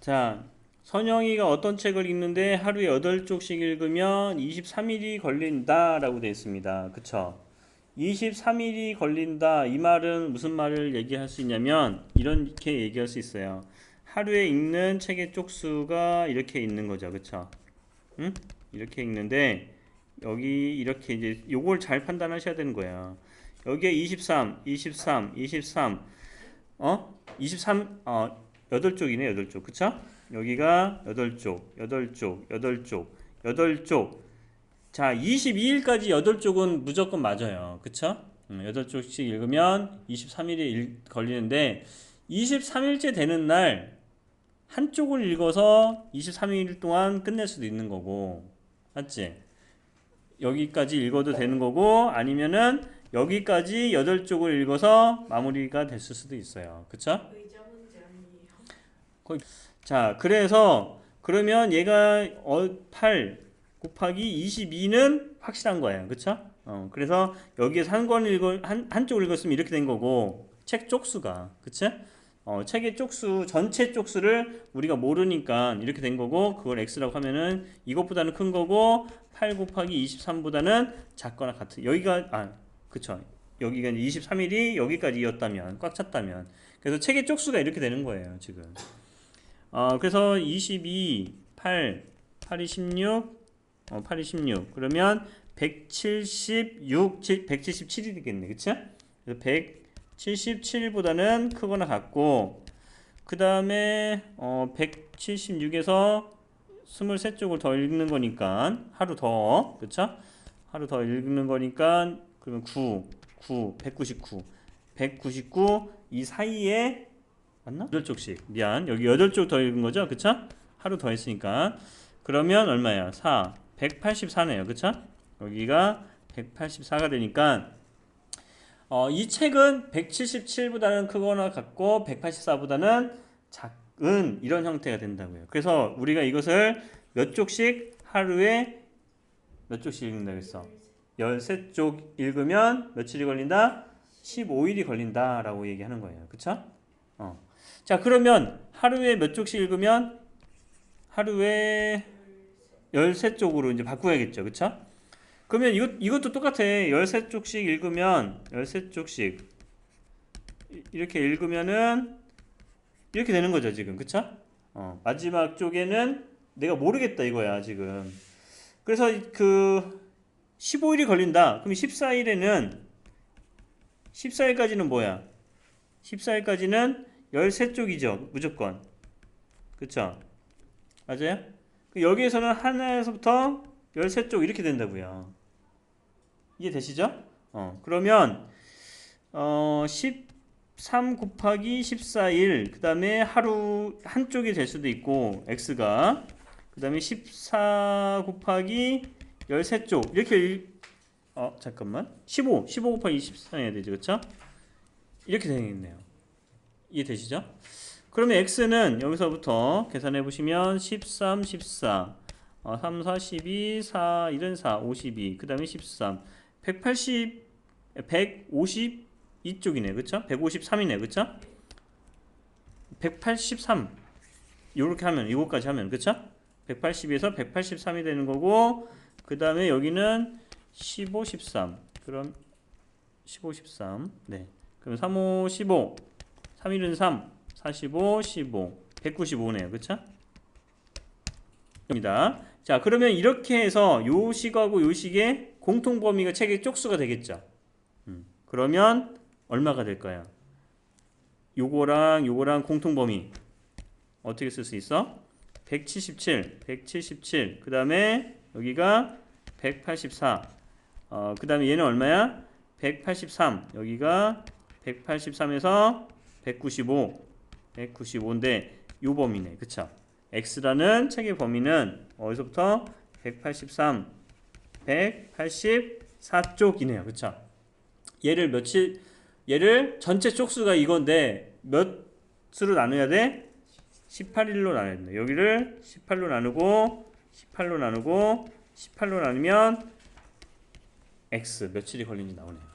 자, 선영이가 어떤 책을 읽는데 하루에 8쪽씩 읽으면 23일이 걸린다 라고 되어 있습니다. 그쵸? 23일이 걸린다. 이 말은 무슨 말을 얘기할 수 있냐면 이렇게 얘기할 수 있어요. 하루에 읽는 책의 쪽수가 이렇게 있는 거죠. 그쵸? 응? 이렇게 읽는데 여기 이렇게 이제 요걸 잘 판단하셔야 되는 거예요. 여기에 23, 23, 23 어? 23 어, 8쪽이네. 8쪽. 그쵸? 여기가 8쪽, 8쪽, 8쪽, 8쪽. 자, 22일까지 8쪽은 무조건 맞아요. 그쵸? 음, 8쪽씩 읽으면 23일이 걸리는데 23일째 되는 날 한쪽을 읽어서 23일 동안 끝낼 수도 있는 거고. 맞지? 여기까지 읽어도 되는 거고 아니면은 여기까지 8쪽을 읽어서 마무리가 됐을 수도 있어요. 그쵸? 아니에요. 자, 그래서 그러면 얘가 어, 8 곱하기 22는 확실한 거예요. 그쵸? 어, 그래서 여기에서 한권 읽어, 한, 한쪽 읽었으면 이렇게 된 거고, 책 쪽수가. 그치? 어, 책의 쪽수, 전체 쪽수를 우리가 모르니까 이렇게 된 거고, 그걸 x라고 하면은 이것보다는 큰 거고, 8 곱하기 23보다는 작거나 같은. 여기가, 아, 그쵸. 여기가 이제 23일이 여기까지였다면, 꽉 찼다면. 그래서 책의 쪽수가 이렇게 되는 거예요, 지금. 어, 그래서 22, 8, 8이 16, 어, 8이 16. 그러면 176, 7, 177이 되겠네. 그쵸? 그래서 177보다는 크거나 같고, 그 다음에, 어, 176에서 23쪽을 더 읽는 거니까, 하루 더, 그쵸? 하루 더 읽는 거니까, 그러면 9, 9, 199. 199, 이 사이에 맞나? 8쪽씩. 미안. 여기 8쪽 더 읽은 거죠? 그쵸? 하루 더 했으니까. 그러면 얼마야? 4. 184네요. 그쵸? 여기가 184가 되니까 어, 이 책은 177보다는 크거나 같고 184보다는 작은 이런 형태가 된다고요. 그래서 우리가 이것을 몇 쪽씩 하루에 몇 쪽씩 읽는다고 했어? 13쪽 읽으면 며칠이 걸린다? 15일이 걸린다 라고 얘기하는 거예요. 그쵸? 어. 자, 그러면 하루에 몇 쪽씩 읽으면 하루에 13쪽으로 이제 바꾸어야겠죠. 그쵸? 그러면 이것, 이것도 똑같아. 13쪽씩 읽으면 13쪽씩 이렇게 읽으면은 이렇게 되는 거죠, 지금. 그쵸? 어, 마지막 쪽에는 내가 모르겠다 이거야, 지금. 그래서 그 15일이 걸린다. 그럼 14일에는 14일까지는 뭐야? 14일까지는 13쪽이죠. 무조건. 그쵸? 맞아요? 그 여기에서는 하나에서부터 13쪽 이렇게 된다고요. 이해 되시죠? 어, 그러면 어, 13 곱하기 14일 그 다음에 하루 한쪽이 될 수도 있고 x가 그 다음에 14 곱하기 13쪽 이렇게 일, 어 잠깐만 15 15 곱하기 24 해야 되죠 그쵸? 이렇게 되겠네요 이해되시죠? 그러면 x는 여기서부터 계산해 보시면 13, 14, 어, 3, 4, 12, 4, 1은 4, 52, 그 다음에 13, 180, 152쪽이네, 그쵸? 153이네, 그쵸? 183, 요렇게 하면, 이거까지 하면, 그쵸? 180에서 183이 되는 거고, 그 다음에 여기는 15, 13, 그럼 15, 13, 네. 그럼 3, 5, 15, 3, 1은 3, 45, 15, 195네요. 그쵸? 입니다. 자, 그러면 이렇게 해서 요 식하고 요 식의 공통 범위가 책의 쪽수가 되겠죠. 음, 그러면 얼마가 될까요? 요거랑 요거랑 공통 범위 어떻게 쓸 수 있어? 177, 177. 그 다음에 여기가 184. 어, 그 다음에 얘는 얼마야? 183. 여기가 183에서 195. 195인데 요 범위네. 그쵸? x라는 책의 범위는 어디서부터 183, 184쪽이네요. 그쵸? 얘를 며칠 얘를 전체 쪽수가 이건데 몇 수로 나눠야 돼? 18일로 나눠야 된다. 여기를 18로 나누고 18로 나누고 18로 나누면 x 며칠이 걸리는지 나오네요.